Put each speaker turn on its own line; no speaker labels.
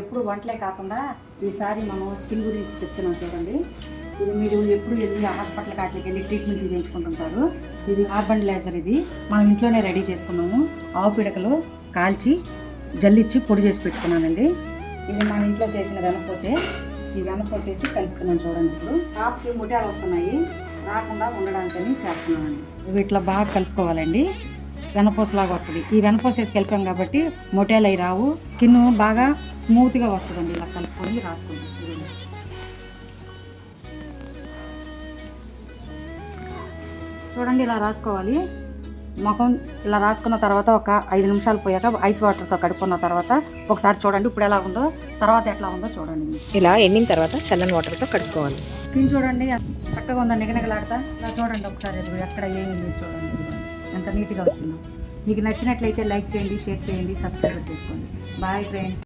ఎప్పుడు వంటలే కాకుండా ఈసారి మనం స్కిన్ గురించి చెప్తున్నాం చూడండి. ఇది మీరు ఎప్పుడు వెళ్ళి హాస్పిటల్ కాటికి వెళ్ళి ట్రీట్మెంట్లు చేయించుకుంటుంటారు. ఇది కార్బన్ లేజర్ ఇది. మనం ఇంట్లోనే రెడీ చేసుకున్నాము. ఆవు పిడకలు కాల్చి జల్లిచ్చి పొడి చేసి పెట్టుకున్నానండి. ఇది మన ఇంట్లో చేసిన వెనపోసే ఈ వెనపోసేసి కలుపుతున్నాం చూడండి ఇప్పుడు. టాప్కి ముఠాలు వస్తున్నాయి. రాకుండా ఉండడానికని చేస్తున్నామండి ఇవి ఇట్లా బాగా కలుపుకోవాలండి. వెనపూసలాగా వస్తుంది. ఈ వెనపూస వేసి కలిపాం కాబట్టి మొటేలు అయి రావు. స్కిన్ బాగా స్మూత్గా వస్తుందండి ఇలా కలుపుకొని రాసుకుంటాం. చూడండి ఇలా రాసుకోవాలి. ముఖం ఇలా రాసుకున్న తర్వాత ఒక ఐదు నిమిషాలు పోయాక ఐస్ వాటర్తో కడుక్కున్న తర్వాత ఒకసారి చూడండి ఇప్పుడు ఎలా ఉందో తర్వాత ఎట్లా ఉందో చూడండి.
ఇలా ఎండిన తర్వాత చల్లని వాటర్తో కడుక్కోవాలి.
స్కిన్ చూడండి చక్కగా ఉందా? నిగనిగలాడతా? ఇలా చూడండి ఒకసారి ఎక్కడ ఏమి చూడండి. ఇదిగోండి. ఎంత నీట్గా వచ్చిందో మీకు నచ్చినట్లయితే లైక్ చేయండి షేర్ చేయండి సబ్స్క్రైబ్ చేసుకోండి బాయ్ ఫ్రెండ్స్